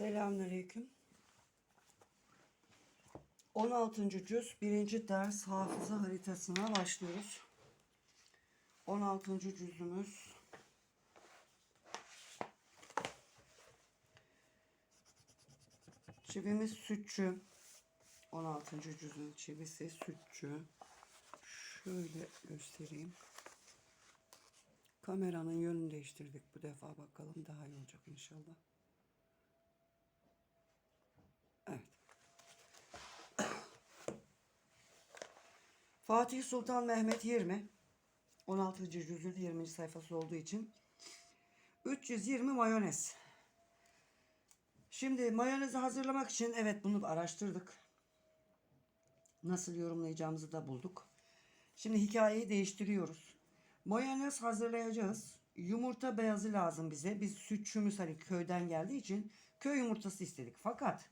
Selamünaleyküm. 16. cüz 1. ders hafıza haritasına başlıyoruz. 16. cüzümüz Çivimiz sütçü. 16. cüzün çivisi sütçü. Şöyle göstereyim. Kameranın yönünü değiştirdik bu defa bakalım daha iyi olacak inşallah. Evet. Fatih Sultan Mehmet 20. 16. cüzül 20. sayfası olduğu için 320 mayonez. Şimdi mayonezi hazırlamak için evet bunu araştırdık. Nasıl yorumlayacağımızı da bulduk. Şimdi hikayeyi değiştiriyoruz. Mayonez hazırlayacağız. Yumurta beyazı lazım bize. Biz sütçümüz hani köyden geldiği için köy yumurtası istedik. Fakat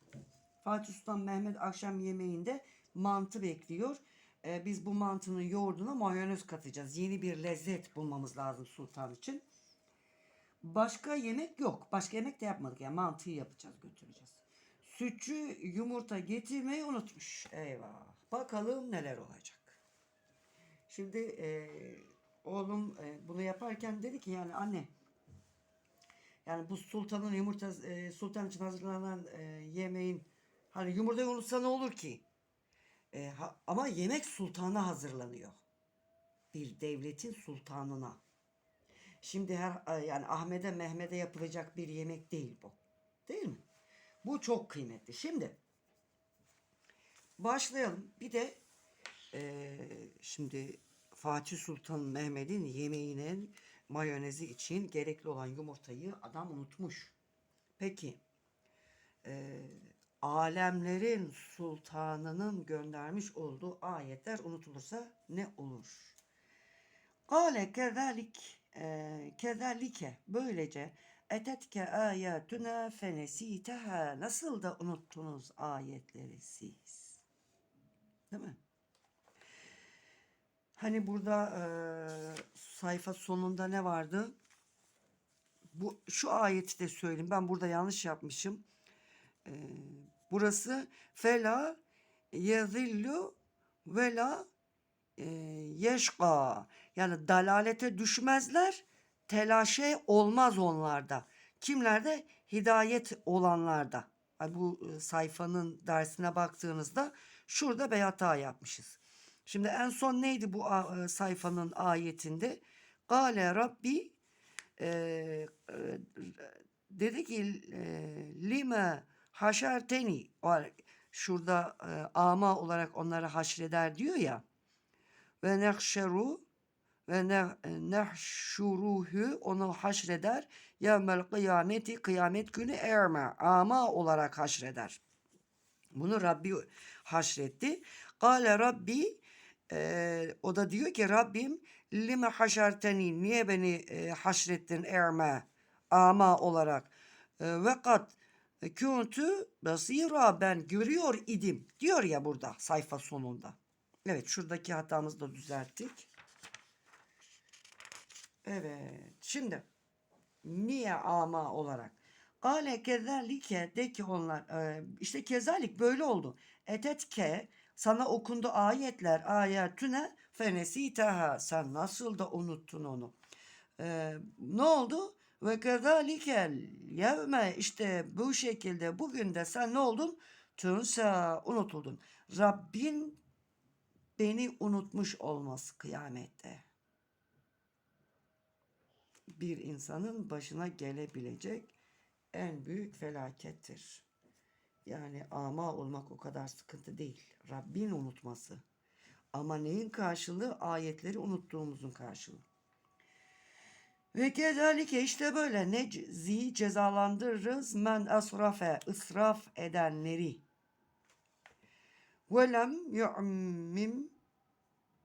Fatih Sultan Mehmet akşam yemeğinde mantı bekliyor. Ee, biz bu mantının yoğurduna mayonez katacağız. Yeni bir lezzet bulmamız lazım sultan için. Başka yemek yok. Başka yemek de yapmadık. Yani mantıyı yapacağız, götüreceğiz. Sütçü yumurta getirmeyi unutmuş. Eyvah. Bakalım neler olacak. Şimdi e, oğlum e, bunu yaparken dedi ki yani anne yani bu sultanın yumurta e, sultan için hazırlanan e, yemeğin hani yumurta unutsa ne olur ki? E, ha- ama yemek sultana hazırlanıyor. Bir devletin sultanına. Şimdi her yani Ahmet'e Mehmet'e yapılacak bir yemek değil bu. Değil mi? Bu çok kıymetli. Şimdi başlayalım. Bir de eee, şimdi Fatih Sultan Mehmet'in yemeğinin mayonezi için gerekli olan yumurtayı adam unutmuş. Peki eee, alemlerin sultanının göndermiş olduğu ayetler unutulursa ne olur? Kale kezalik e, kezalike böylece etetke ayetuna fenesiteha nasıl da unuttunuz ayetleri siz. Değil mi? Hani burada e, sayfa sonunda ne vardı? Bu şu ayeti de söyleyeyim. Ben burada yanlış yapmışım. E, burası fela yezillu vela e, yeşka yani dalalete düşmezler telaşe olmaz onlarda. Kimlerde? Hidayet olanlarda. Bu e, sayfanın dersine baktığınızda şurada bir hata yapmışız. Şimdi en son neydi bu e, sayfanın ayetinde? Gale Rabbi e, e, dedi ki e, lime haşerteni O- şurada e, ama olarak onları haşreder diyor ya ve nehşeru ve ne- nehşuruhu onu haşreder yevmel kıyameti kıyamet günü erme ama olarak haşreder. Bunu Rabbi haşretti. Kale Rabbi e, o da diyor ki Rabbim lime haşerteni niye beni e, haşrettin erme ama olarak e, ve kat kuntu basira ben görüyor idim diyor ya burada sayfa sonunda. Evet şuradaki hatamızı da düzelttik. Evet şimdi niye ama olarak? Kale kezalike de ki onlar e, işte kezalik böyle oldu. Etetke sana okundu ayetler ayetüne fenesitaha sen nasıl da unuttun onu. E, ne oldu? Ve kezalikel yevme işte bu şekilde bugün de sen ne oldun? Tünsa unutuldun. Rabbin beni unutmuş olması kıyamette. Bir insanın başına gelebilecek en büyük felakettir. Yani ama olmak o kadar sıkıntı değil. Rabbin unutması. Ama neyin karşılığı? Ayetleri unuttuğumuzun karşılığı. Ve kezalike işte böyle neczi cezalandırırız men asrafe ısraf edenleri. Ve lem yu'mim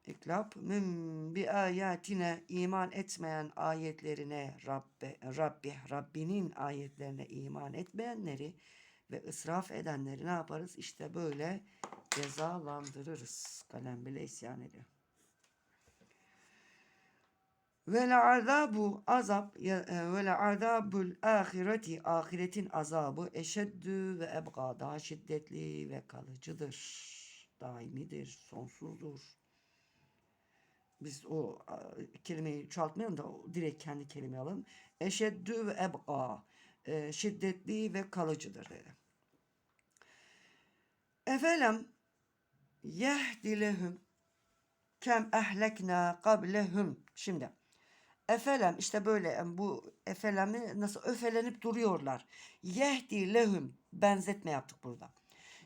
İklap min bi ayetine iman etmeyen ayetlerine Rabbe, Rabbi, Rabbinin ayetlerine iman etmeyenleri ve ısraf edenleri ne yaparız? İşte böyle cezalandırırız. Kalem bile isyan ediyor. Ve la azabu azap e, ve la azabul ahireti ahiretin azabı eşeddü ve ebga daha şiddetli ve kalıcıdır. Daimidir, sonsuzdur. Biz o kelimeyi çoğaltmayalım da direkt kendi kelime alalım. Eşeddü ve ebga e, şiddetli ve kalıcıdır dedi. Efelem yehdi lehum kem ehlekna qablehum. Şimdi efelem işte böyle bu efelemi nasıl öfelenip duruyorlar. Yehdi lehum benzetme yaptık burada.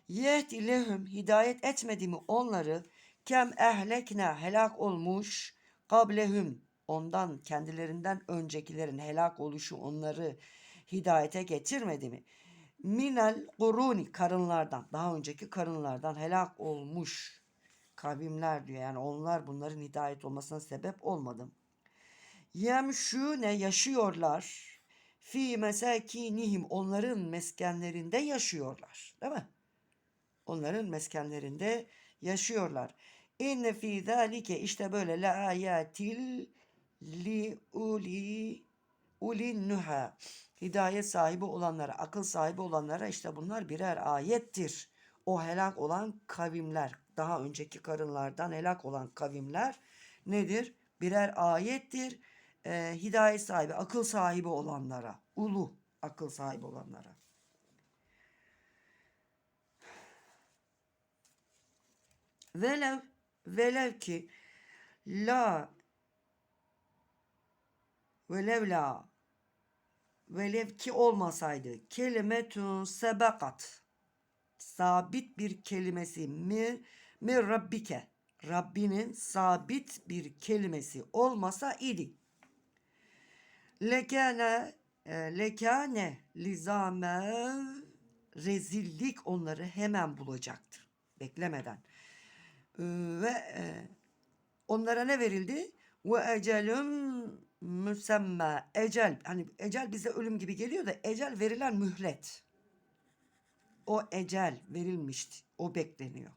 Yehdi lehum hidayet etmedi mi onları kem ehlekna helak olmuş qablehum ondan kendilerinden öncekilerin helak oluşu onları hidayete getirmedi mi? Minel kuruni karınlardan daha önceki karınlardan helak olmuş kavimler diyor. Yani onlar bunların hidayet olmasına sebep olmadı. Yemşune yaşıyorlar. Fi mesakinihim onların meskenlerinde yaşıyorlar. Değil mi? Onların meskenlerinde yaşıyorlar. İnne fi zalike işte böyle la ayatil li uli ulin nuha hidayet sahibi olanlara, akıl sahibi olanlara işte bunlar birer ayettir. O helak olan kavimler, daha önceki karınlardan helak olan kavimler nedir? Birer ayettir. Ee, hidayet sahibi, akıl sahibi olanlara, ulu akıl sahibi olanlara. Velev, velev ki la velev la velev ki olmasaydı kelimetun sebakat sabit bir kelimesi mi mi rabbike Rabbinin sabit bir kelimesi olmasa idi. Lekane e, lekane lizame rezillik onları hemen bulacaktı. Beklemeden. Ee, ve e, onlara ne verildi? Ve ecelüm müsemme ecel hani ecel bize ölüm gibi geliyor da ecel verilen mühlet. O ecel verilmişti. O bekleniyor.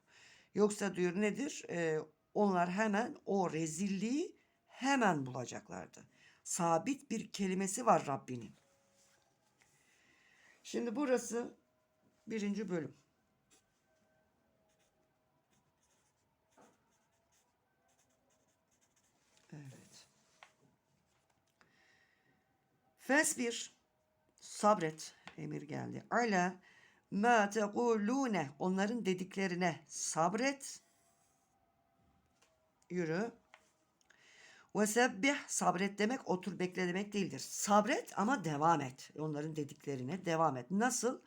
Yoksa diyor nedir? Ee, onlar hemen o rezilliği hemen bulacaklardı. Sabit bir kelimesi var Rabbinin. Şimdi burası birinci bölüm. Evet. Fesbir sabret emir geldi. Ala ma onların dediklerine sabret. Yürü. Ve sebbih sabret demek otur bekle demek değildir. Sabret ama devam et. Onların dediklerine devam et. Nasıl?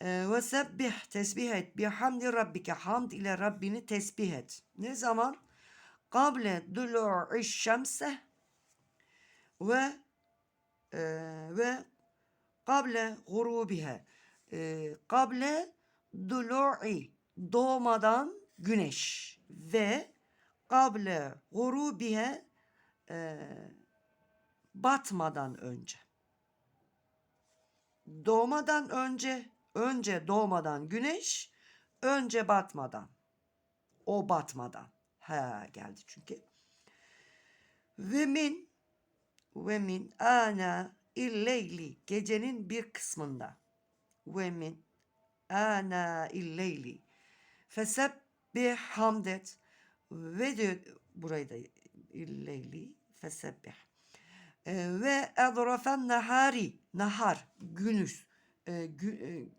Ee, Ve sebbih tesbih et. Bihamdi rabbike hamd ile Rabbini tesbih et. Ne zaman? Kable dulu'i şemse ve e, ve kable gurubihe e, kable dulu'i doğmadan güneş ve kable gurubihe e, batmadan önce. Doğmadan önce önce doğmadan güneş önce batmadan. O batmadan. Ha geldi çünkü. Ve min ve min ana illeyli gecenin bir kısmında. Ve min ana illeyli. Fesebbih hamdet ve diyor burayı da illeyli fesebbih ve edrafen nahari nahar günüz e, e,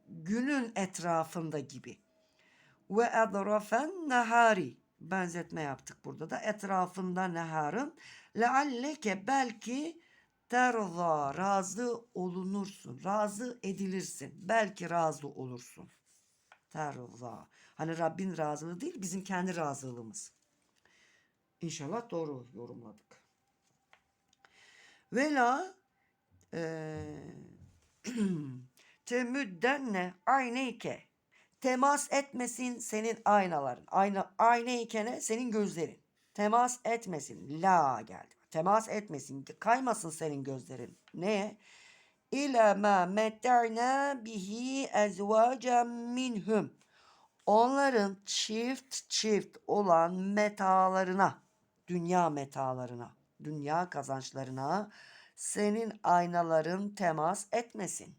günün etrafında gibi. Ve edrafen nahari benzetme yaptık burada da etrafında neharın. lealleke belki terza razı olunursun razı edilirsin belki razı olursun. terza hani Rabbin razılığı değil bizim kendi razılığımız. İnşallah doğru yorumladık vela eee temüddenne ayneyke temas etmesin senin aynaların. Ayna, ayneyken senin gözlerin. Temas etmesin. La geldi. Temas etmesin. Kaymasın senin gözlerin. Ne? İlâ mâ metterna bihi ezvâcen minhum. Onların çift çift olan metalarına, dünya metalarına, dünya kazançlarına senin aynaların temas etmesin.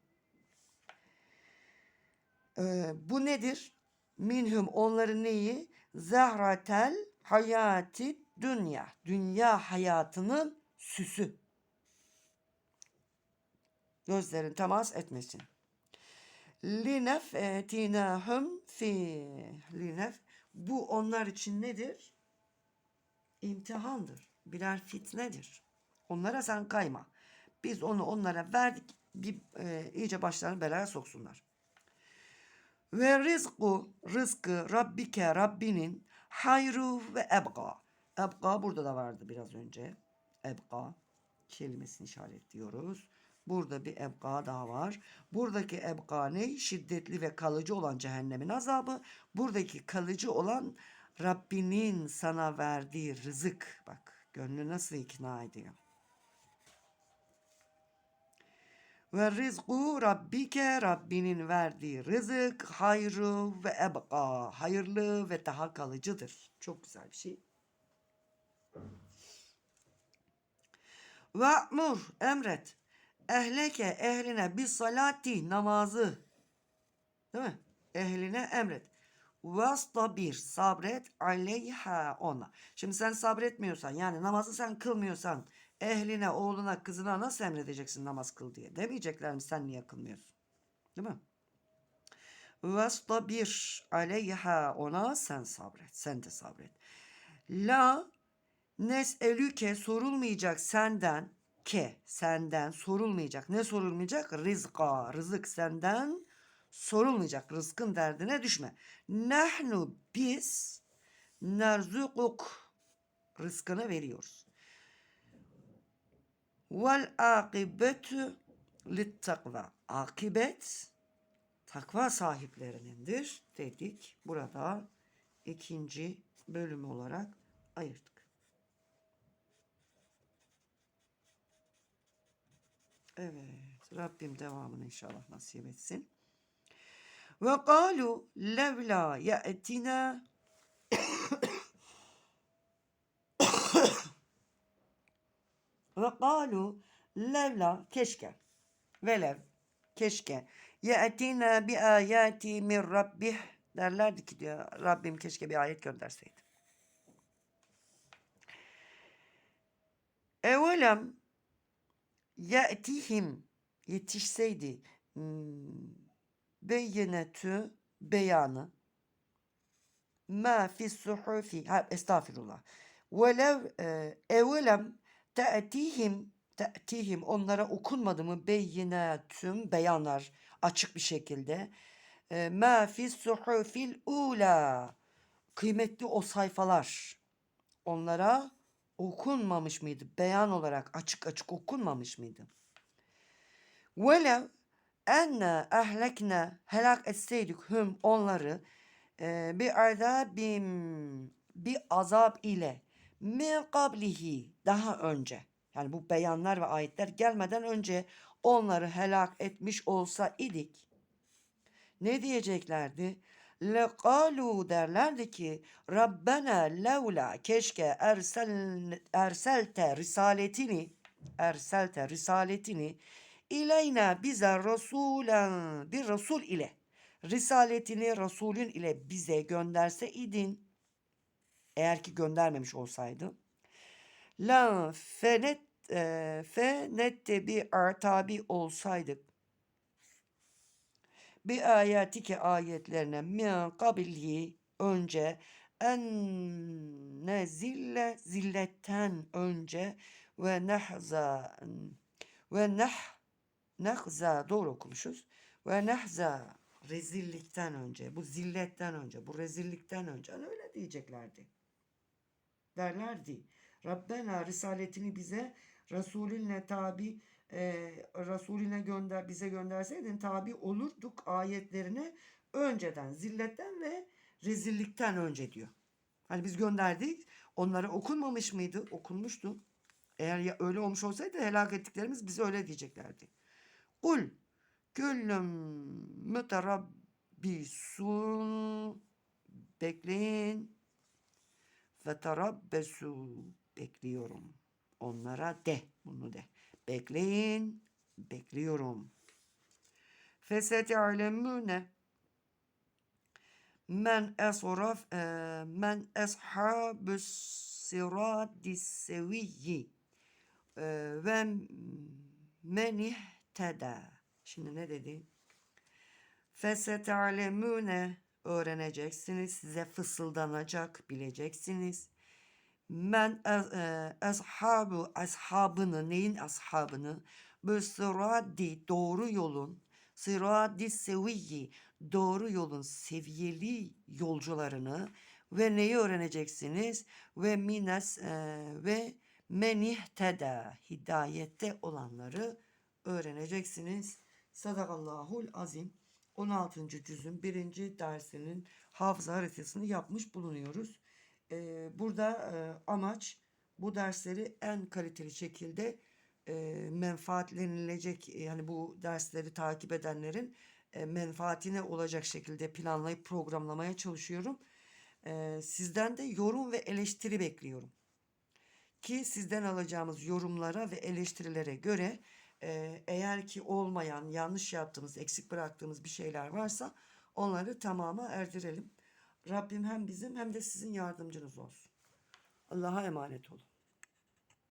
Ee, bu nedir? Minhum onların neyi? Zehratel hayati dünya. Dünya hayatının süsü. Gözlerin temas etmesin. Linef etinahum fi linef bu onlar için nedir? İmtihandır. Birer fitnedir. Onlara sen kayma. Biz onu onlara verdik. Bir e, iyice başlarını belaya soksunlar. Ve rizku, rızkı Rabbike, Rabbinin hayru ve ebga. Ebga burada da vardı biraz önce. Ebga kelimesini işaretliyoruz. Burada bir ebga daha var. Buradaki ebga ne? Şiddetli ve kalıcı olan cehennemin azabı. Buradaki kalıcı olan Rabbinin sana verdiği rızık. Bak gönlü nasıl ikna ediyor. Ve rizku Rabbike Rabbinin verdiği rızık hayru ve ebqa hayırlı ve daha kalıcıdır. Çok güzel bir şey. Ve'mur emret ehleke ehline bir salati namazı değil mi? Ehline emret. Vastabir sabret aleyha ona. Şimdi sen sabretmiyorsan yani namazı sen kılmıyorsan ehline, oğluna, kızına nasıl emredeceksin namaz kıl diye. Demeyecekler mi sen niye kılmıyorsun? Değil mi? Vastabir aleyha ona sen sabret. Sen de sabret. La neselüke sorulmayacak senden ke senden sorulmayacak. Ne sorulmayacak? Rizka. Rızık senden sorulmayacak. Rızkın derdine düşme. Nahnu biz nerzukuk rızkını veriyoruz. Vel akibetu lit takva. Akibet takva sahiplerinindir dedik. Burada ikinci bölüm olarak ayırdık. Evet. Rabbim devamını inşallah nasip etsin. Ve kalu levla ye'tina. Ve kalu levla keşke. Velev keşke. Ye'tina bi ayati min rabbih. Derlerdi ki diyor Rabbim keşke bir ayet gönderseydi. Evelem ye'tihim yetişseydi hmm, beyinetü beyanı. Ma fi suhufi ha, estağfirullah. Velev e, evelem te'tihim te'tihim onlara okunmadı mı? Beyinetüm beyanlar açık bir şekilde. E, ma fi suhufil ula kıymetli o sayfalar onlara okunmamış mıydı? Beyan olarak açık açık okunmamış mıydı? Velev enne ehlekne helak etseydik hüm onları e, bir azabim bir azap ile min kablihi daha önce yani bu beyanlar ve ayetler gelmeden önce onları helak etmiş olsa idik ne diyeceklerdi? Lekalu derlerdi ki Rabbena levla keşke ersel, erselte risaletini erselte risaletini ileyna bize rasulen bir rasul ile risaletini rasulün ile bize gönderse idin. Eğer ki göndermemiş olsaydı. La fenet e, fenette bir tabi olsaydık. Bir ayetike ayetlerine min kabilhi önce en ne zille zilletten önce ve nehza ve neh nehza doğru okumuşuz ve nehza rezillikten önce bu zilletten önce bu rezillikten önce hani öyle diyeceklerdi derlerdi Rabbena risaletini bize Resulünle tabi e, Resulüne gönder bize gönderseydin tabi olurduk ayetlerine önceden zilletten ve rezillikten önce diyor. Hani biz gönderdik onlara okunmamış mıydı? Okunmuştu. Eğer ya öyle olmuş olsaydı helak ettiklerimiz bize öyle diyeceklerdi. Kul küllüm müterabbisun bekleyin ve terabbesu bekliyorum. onlara de. Bunu de. Bekleyin. Bekliyorum. Fesete'alemune men esraf e, men eshabus siradis seviyyi e, ve men ihteda. Şimdi ne dedi? Fesete'alemune öğreneceksiniz. Size fısıldanacak, bileceksiniz. Men ez- e, ashabu ashabını neyin ashabını bu sıradi doğru yolun sıradi seviyyi doğru yolun seviyeli yolcularını ve neyi öğreneceksiniz ve mines e, ve menihteda hidayette olanları öğreneceksiniz. Sadakallahul azim. 16. cüzün 1. dersinin hafıza haritasını yapmış bulunuyoruz. Ee, burada e, amaç bu dersleri en kaliteli şekilde e, menfaatlenilecek yani bu dersleri takip edenlerin e, menfaatine olacak şekilde planlayıp programlamaya çalışıyorum. E, sizden de yorum ve eleştiri bekliyorum ki sizden alacağımız yorumlara ve eleştirilere göre eğer ki olmayan, yanlış yaptığımız, eksik bıraktığımız bir şeyler varsa onları tamama erdirelim. Rabbim hem bizim hem de sizin yardımcınız olsun. Allah'a emanet olun.